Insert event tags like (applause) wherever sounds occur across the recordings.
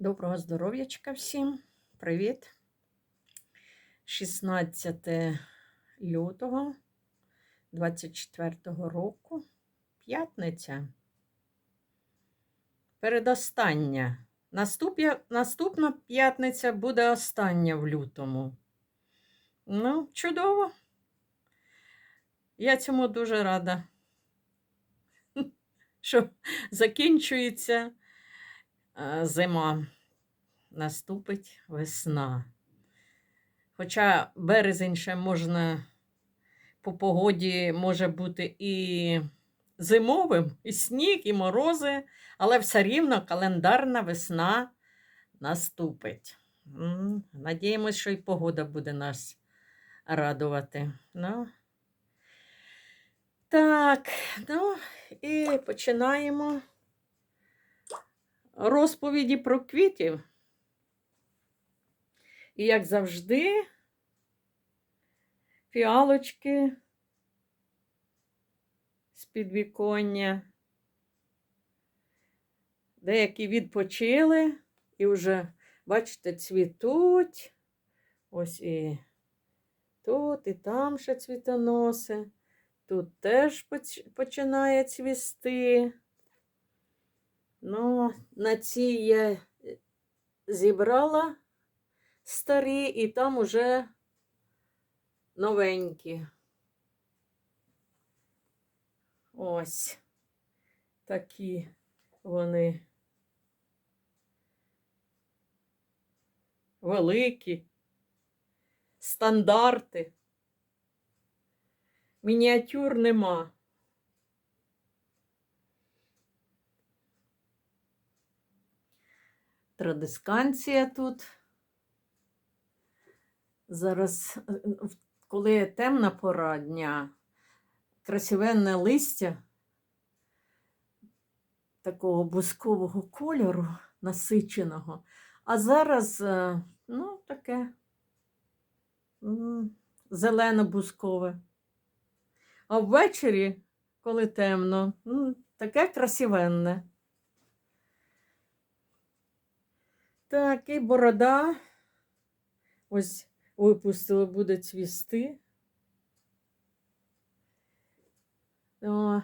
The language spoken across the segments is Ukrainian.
Доброго здоров'ячка всім. Привіт. 16 лютого 24 року. П'ятниця. Передостання. Наступ'я- Наступна п'ятниця буде остання в лютому. Ну, чудово. Я цьому дуже рада. (laughs) Що закінчується зима, наступить весна. Хоча березень ще можна по погоді може бути і зимовим, і сніг, і морози, але все рівно календарна весна наступить. М, Надіємось, що і погода буде нас радувати. Ну. Так, ну і починаємо розповіді про квітів. І, як завжди, фіалочки з підвіконня. Деякі відпочили і вже, бачите, цвітуть. Ось і тут, і там ще цвітоноси. Тут теж поч- починає цвісти. Ну, на цій я е, зібрала старі, і там уже новенькі. Ось такі вони великі, стандарти. Мініатюр нема. Традисканція тут. Зараз, е, в- коли темна пора дня, красивенне листя такого бускового кольору, насиченого. А зараз, е, ну, таке зелено-бускове. А ввечері, коли темно, таке красивенне. Так, і борода. Ось випустили, буде цвісти. О,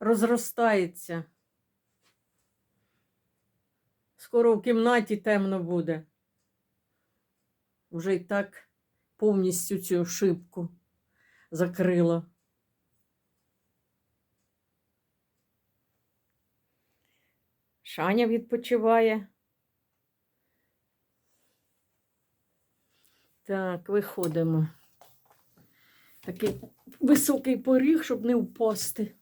розростається. Скоро в кімнаті темно буде. Уже й так повністю цю шибку закрила. Шаня відпочиває. Так, виходимо. Такий високий поріг, щоб не впасти,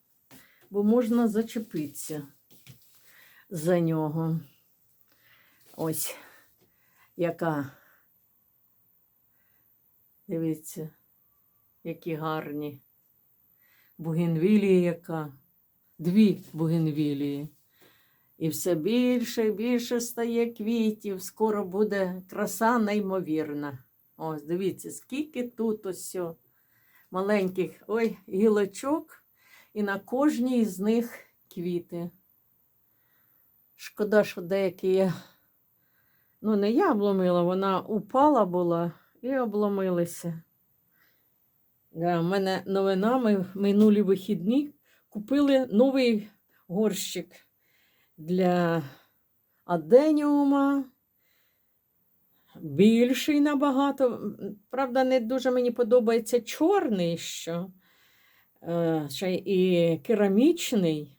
бо можна зачепитися за нього. Ось яка. Дивіться, які гарні. Бугенвілія яка. Дві бугенвілії. І все більше і більше стає квітів. Скоро буде краса неймовірна. Ось, дивіться, скільки тут ось маленьких ой, гілочок, і на кожній з них квіти. Шкода, що деякі я, ну, не я обломила, вона упала була і обломилися. Да, У мене новина, ми минулі вихідні купили новий горщик для аденіума. Більший набагато. Правда, не дуже мені подобається чорний, що е, ще і керамічний,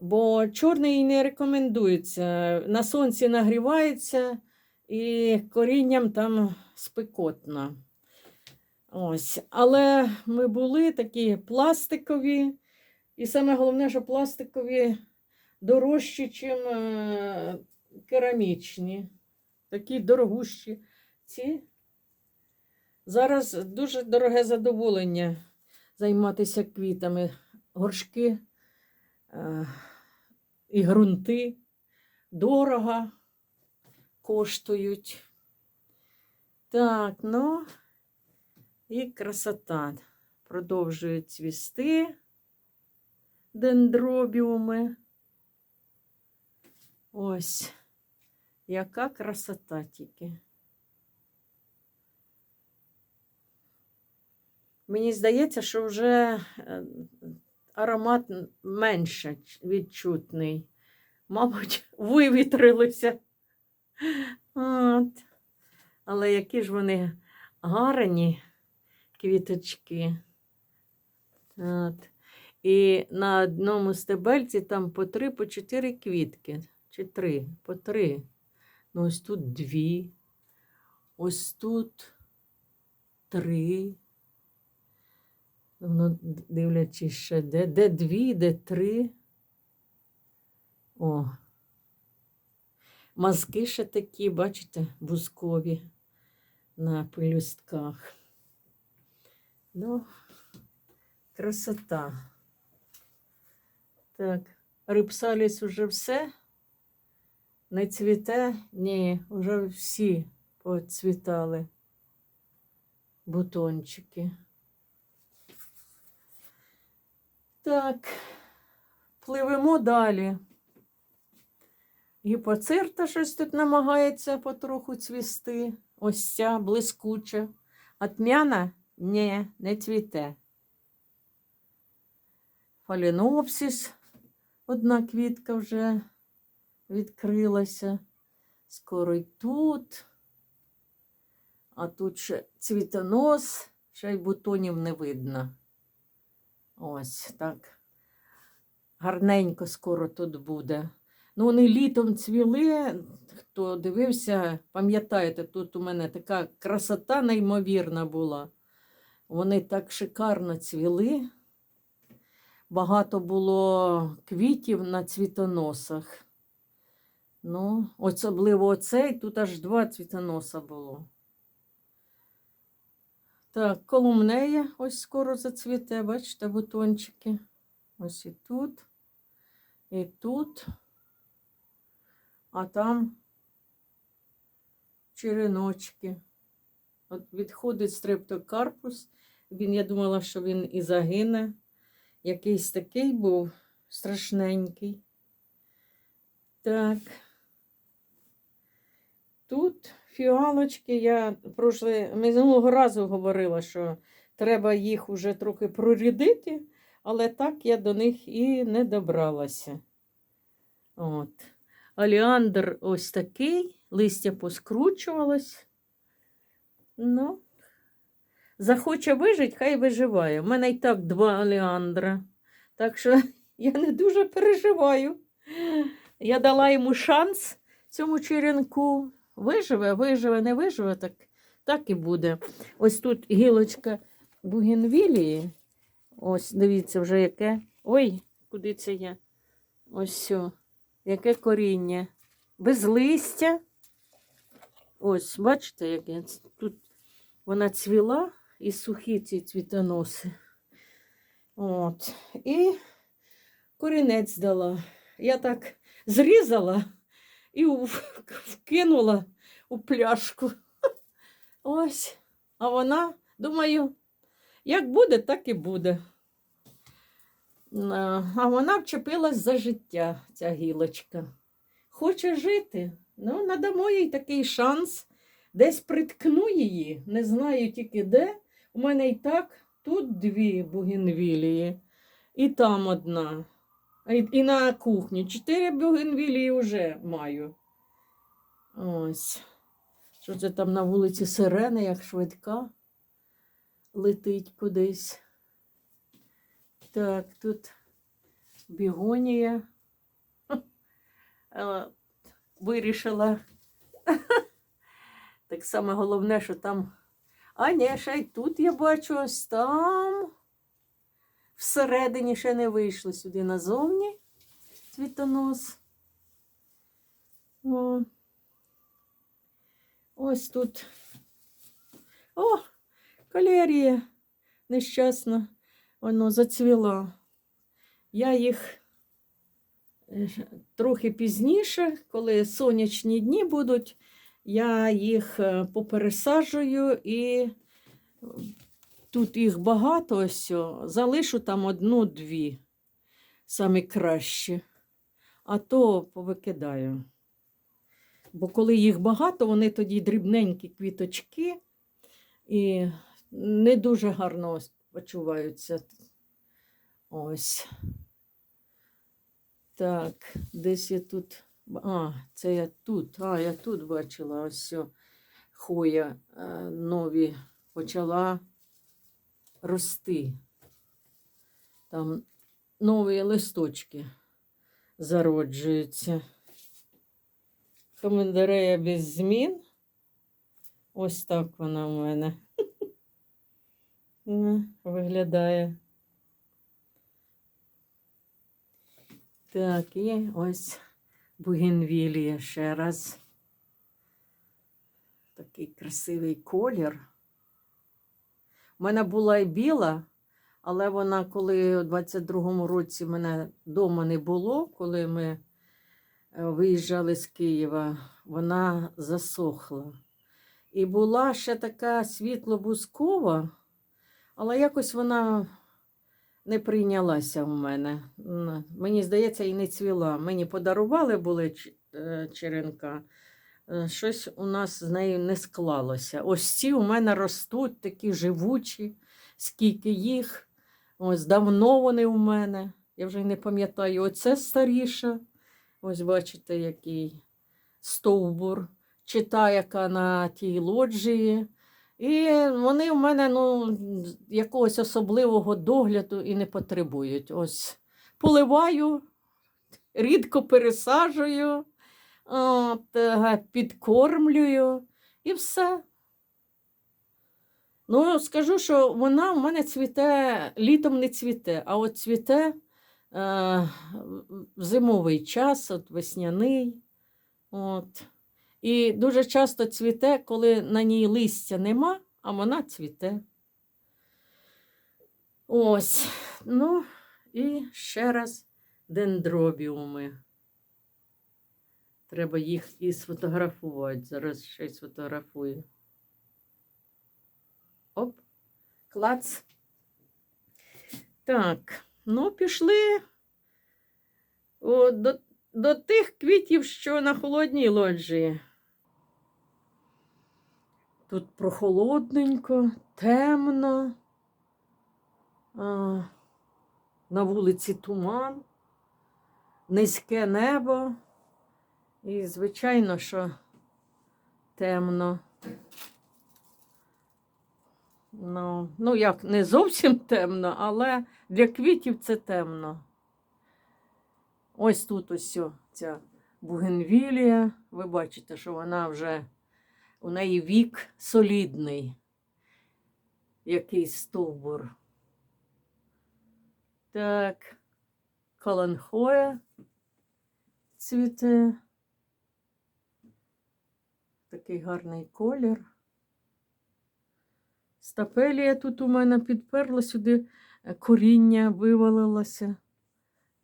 бо чорний не рекомендується. На сонці нагрівається і корінням там спекотно. Ось. Але ми були такі пластикові, і саме головне, що пластикові дорожчі, ніж керамічні. Такі дорогущі. Ці. Зараз дуже дороге задоволення займатися квітами. Горшки е, і ґрунти дорого коштують. Так, ну і красота. Продовжують цвісти дендробіуми. Ось. Яка красота тільки. Мені здається, що вже е, аромат менше відчутний. Мабуть, (laughs) вивітрилися. От. Але які ж вони гарні квіточки. От. І на одному стебельці там по три, по чотири квітки. Чи три, по три. Ну, ось тут дві. Ось тут три. Ну, дивлячись ще, де, де дві, де три. О. Мазки ще такі, бачите, бускові на пелюстках. Ну, красота. Так, рипсаліс уже все. Не цвіте? Ні, вже всі поцвітали бутончики. Так, пливемо далі. Гіпоцирта щось тут намагається потроху цвісти. Ось ця блискуча. А тмяна? Ні, не цвіте. Фалінопсис. Одна квітка вже відкрилася. Скоро й тут. А тут ще цвітонос, ще й бутонів не видно. Ось так. Гарненько скоро тут буде. Ну, вони літом цвіли. Хто дивився, пам'ятаєте, тут у мене така красота неймовірна була. Вони так шикарно цвіли. Багато було квітів на цвітоносах. Ну, особливо оцей, тут аж два цвітоноса було. Так, колумнея ось скоро зацвіте, бачите, бутончики. Ось і тут, і тут. А там череночки. От відходить стрептокарпус. Він, я думала, що він і загине. Якийсь такий був страшненький. Так. Тут фіалочки, я прошле, минулого разу говорила, що треба їх уже трохи прорядити, але так я до них і не добралася. От. Оліандр ось такий, листя поскручувалось. Ну, захоче вижити, хай виживає. У мене і так два оліандра. Так що (laughs) я не дуже переживаю. Я дала йому шанс цьому черенку. Виживе, виживе, не виживе, так, так і буде. Ось тут гілочка бугенвілії. Ось, дивіться, вже яке. Ой, куди це я? Ось все. Яке коріння. Без листя. Ось, бачите, яке тут вона цвіла і сухі ці цвітоноси. От. І корінець дала. Я так зрізала і вкинула у пляшку. Ось. А вона, думаю, як буде, так і буде. А вона вчепилась за життя, ця гілочка. Хоче жити. Ну, надамо їй такий шанс. Десь приткну її, не знаю тільки де. У мене і так тут дві бугенвілії, і там одна. І, і на кухні. Чотири бугенвілії вже маю. Ось. Що це там на вулиці сирена, як швидка летить кудись. Так, тут бігонія. (laughs) Е, Вирішила. (laughs) Так саме головне, що там. А ні, ще й тут я бачу ось там. Всередині ще не вийшло сюди назовні цвітонос. О. Ось тут. О, калерія нещасна. Воно зацвіла. Я їх е, трохи пізніше, коли сонячні дні будуть, я їх е, попересаджую і тут їх багато ось, залишу там одну-дві, самі кращі. а то повикидаю. Бо коли їх багато, вони тоді дрібненькі квіточки і не дуже гарно почуваються. Ось. Так, десь я тут. А, це я тут. А, я тут бачила ось хоя е, нові почала рости. Там нові листочки зароджуються. Комендерея без змін. Ось так вона у мене (laughs) виглядає. Так, і ось бугенвілія ще раз. Такий красивий колір. У мене була і біла, але вона, коли у 22-му році мене вдома не було, коли ми е, виїжджали з Києва, вона засохла. І була ще така світло-бускова, але якось вона не прийнялася у мене. Мені здається, і не цвіла. Мені подарували були е, черенка. Е, Щось у нас з нею не склалося. Ось ці у мене ростуть такі живучі, скільки їх. Ось давно вони у мене. Я вже не пам'ятаю. Оце старіша. Ось бачите, який стовбур, чи та, яка на тій лоджії. І вони в мене ну, якогось особливого догляду і не потребують. Ось поливаю, рідко пересаджую, от, підкормлюю і все. Ну, скажу, що вона в мене цвіте, літом не цвіте, а от цвіте е, зимовий час, от весняний. От. І дуже часто цвіте, коли на ній листя нема, а вона цвіте. Ось. Ну, і ще раз дендробіуми. Треба їх і сфотографувати. Зараз ще й сфотографую. Оп, клац. Так, ну, пішли о, до, до тих квітів, що на холодній лоджії. Тут прохолодненько, темно. А, на вулиці туман, низьке небо. І, звичайно, що темно. Ну, ну, як не зовсім темно, але для квітів це темно. Ось тут ось ця бугенвілія. Ви бачите, що вона вже у неї вік солідний. Який стовбур. Так, каланхоя цвіте. Такий гарний колір. Стапелія тут у мене підперла сюди, е, коріння вивалилося.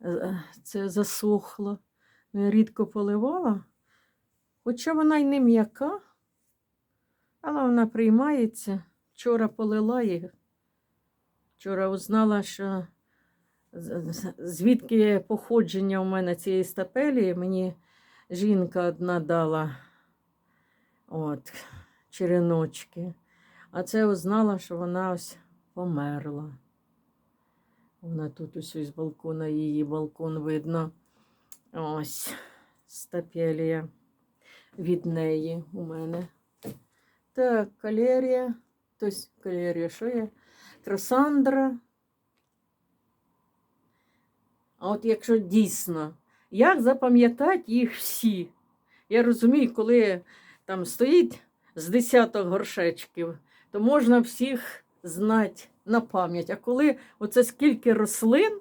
Е, е, Це засохло. Рідко поливала. Хоча вона й не м'яка, але вона приймається. Вчора полила їх. Вчора узнала, що звідки походження у мене цієї стапелії. Мені жінка одна дала от, череночки. А це узнала, що вона ось померла. Вона тут ось із балкона, її балкон видно. Ось стапелія від неї у мене. Так, калерія. Тобто калерія, що є? Красандра. А от якщо дійсно, як запам'ятати їх всі? Я розумію, коли там стоїть з десяток горшечків, то можна всіх знати на пам'ять. А коли оце скільки рослин,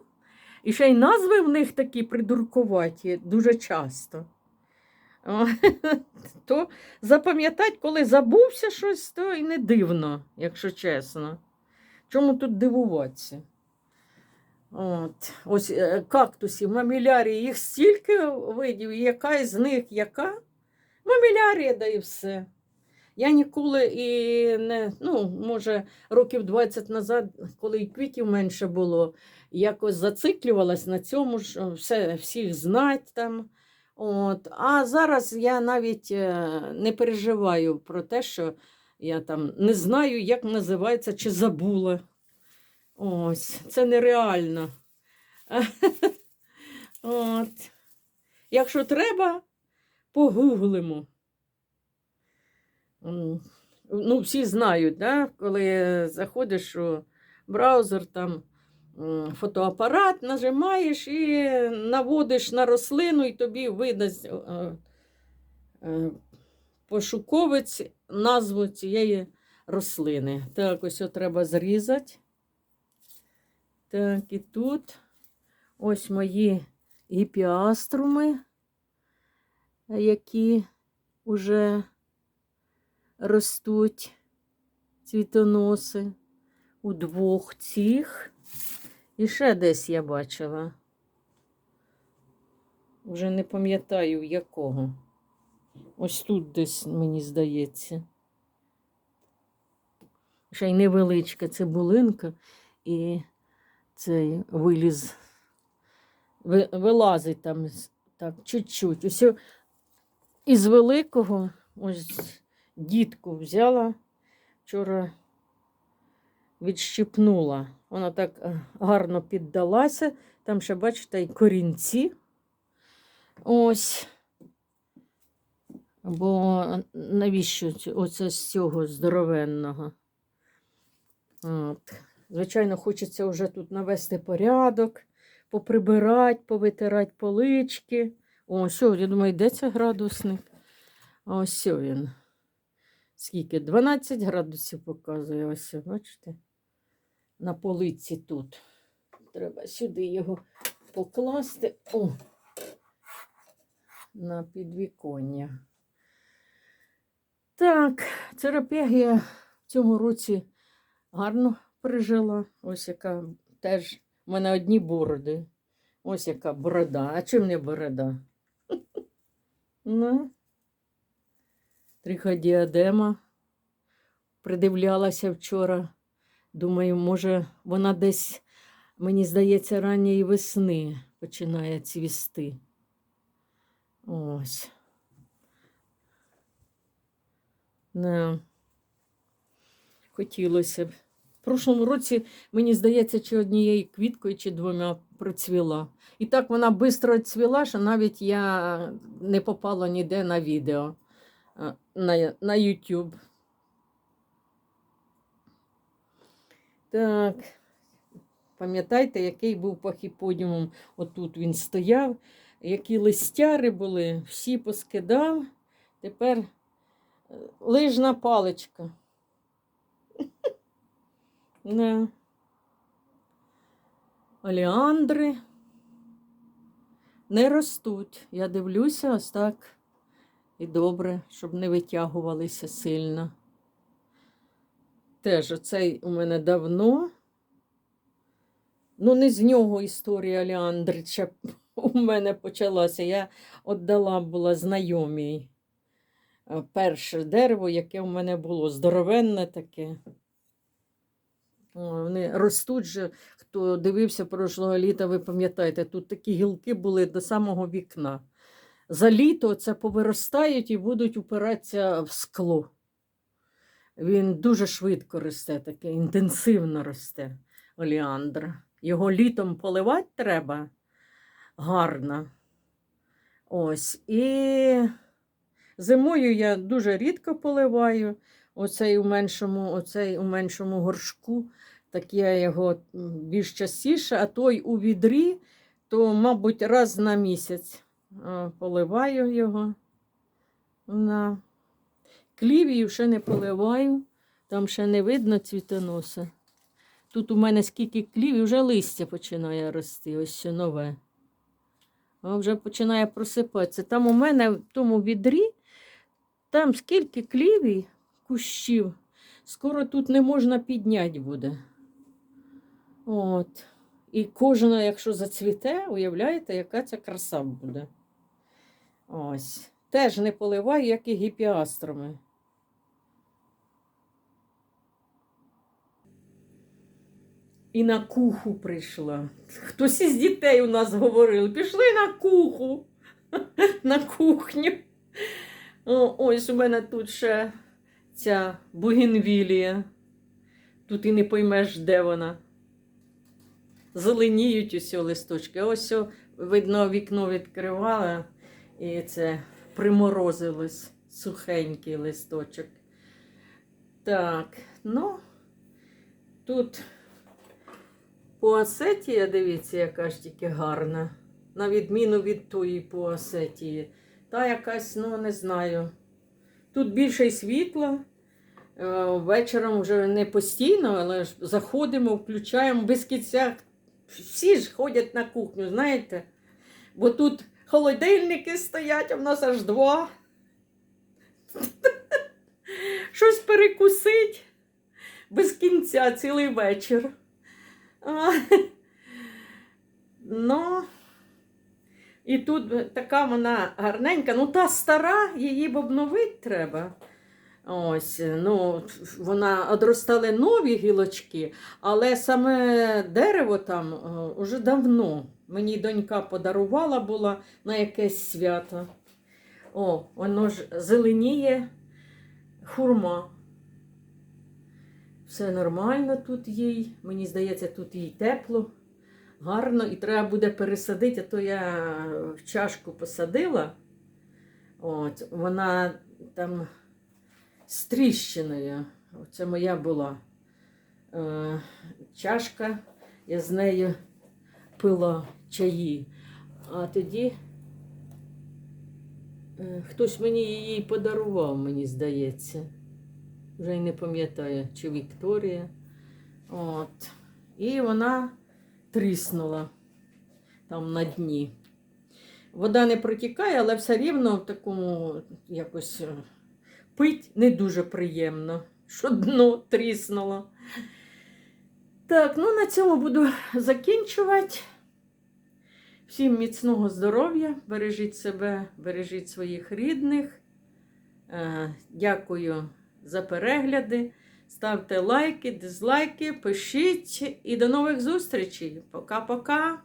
і ще й назви в них такі придуркуваті дуже часто. (laughs) То запам'ятати, коли забувся щось, то і не дивно, якщо чесно. Чому тут дивуватися? От, ось е, кактусів, мамілярії, їх стільки видів, яка із них яка? Мамілярія, да і все. Я ніколи і не, ну, може, років 20 назад, коли і квітів менше було, якось зациклювалась на цьому ж, все, всіх знать там. От. А зараз я навіть е, не переживаю про те, що я там не знаю, як називається, чи забула. Ось, це нереально. (laughs) От. Якщо треба, погуглимо. Ну, всі знають, да? коли заходиш у браузер, там фотоапарат, нажимаєш і наводиш на рослину, і тобі видасть е, е, пошуковець назву цієї рослини. Так, ось його треба зрізати. Так, і тут ось мої гіпіаструми, які вже ростуть цвітоноси у двох цих. І ще десь я бачила. Вже не пам'ятаю в якого. Ось тут десь, мені здається. Ще й невеличка цибулинка, і цей виліз вилазить там так, чуть-чуть. Із великого ось дітку взяла, вчора відщипнула. Вона так е, гарно піддалася. Там ще, бачите, і корінці. Ось. Бо навіщо оце з цього здоровенного? От. Звичайно, хочеться вже тут навести порядок, поприбирати, повитирати полички. О, все, я думаю, де це градусник? Ось він. Скільки? 12 градусів показує. Ось, бачите? На полиці тут. Треба сюди його покласти. О! На підвіконня. Так, церапегія в цьому році гарно прижила. Ось яка теж в мене одні бороди. Ось яка борода. А чим не борода? Ну, триходіадема. Придивлялася вчора. Думаю, може, вона десь, мені здається, ранньої весни починає цвісти. Ось. Не. Хотілося б. Прошлому році, мені здається, чи однією квіткою, чи двома процвіла. І так вона швидко цвіла, що навіть я не попала ніде на відео на, на YouTube. Так. Пам'ятаєте, який був пахіподіумом? Отут він стояв, які листяри були, всі поскидав. Тепер е, лижна паличка. (laughs) Оліандри не ростуть. Я дивлюся ось так. І добре, щоб не витягувалися сильно. Теж оцей у мене давно. Ну, не з нього історія Оліандрича (laughs) у мене почалася. Я віддала була знайомій е, перше дерево, яке в мене було здоровенне таке. Вони ростуть же, хто дивився прошлого літа, ви пам'ятаєте, тут такі гілки були до самого вікна. За літо це повиростають і будуть упиратися в скло. Він дуже швидко росте, таке інтенсивно росте оліандр. Його літом поливати треба гарно. Ось. І зимою я дуже рідко поливаю. Оцей у меншому, оцей у меншому горшку, так я його більш частіше, а той у відрі, то, мабуть, раз на місяць поливаю його. На. Клівію ще не поливаю, там ще не видно цвітоноса. Тут у мене скільки клівів, вже листя починає рости, ось ще нове. А вже починає просипатися. Там у мене в тому відрі, там скільки клівій, кущів. Скоро тут не можна підняти буде. От. І кожна, якщо зацвіте, уявляєте, яка ця краса буде. Ось. Теж не поливай, як і гіпіастрами. І на куху прийшла. Хтось із дітей у нас говорив, пішли на куху, (laughs) на кухню. Ось у мене тут ще ця бугенвілія. Тут і не поймеш, де вона. Зеленіють усі листочки. Ось видно, вікно відкривала, і це приморозилось сухенький листочок. Так, ну, тут поасетія, дивіться, яка ж тільки гарна. На відміну від тої поасетії. Та якась, ну не знаю. Тут більше світла. Е, Вечором вже не постійно, але ж заходимо, включаємо без кінця. Всі ж ходять на кухню, знаєте? Бо тут холодильники стоять, а в нас аж два. (laughs) Щось перекусить без кінця цілий вечір. (laughs) Ну, і тут така вона гарненька. Ну, та стара, її б обновити треба. Ось, ну, вона одростали нові гілочки, але саме дерево там е, уже давно. Мені донька подарувала була на якесь свято. О, воно ж зеленіє хурма. Все нормально тут їй. Мені здається, тут їй тепло, гарно, і треба буде пересадити, а то я в чашку посадила. От, вона там з тріщиною. Це моя була е, чашка, я з нею пила чаї. А тоді е, хтось мені її подарував, мені здається. Вже й не пам'ятаю, чи Вікторія. От. І вона тріснула там на дні. Вода не протікає, але все рівно в такому якось е, пить не дуже приємно, що дно тріснуло. Так, ну на цьому буду закінчувати. Всім міцного здоров'я, бережіть себе, бережіть своїх рідних. Е, Дякую за перегляди. Ставте лайки, дизлайки, пишіть і до нових зустрічей. Пока-пока!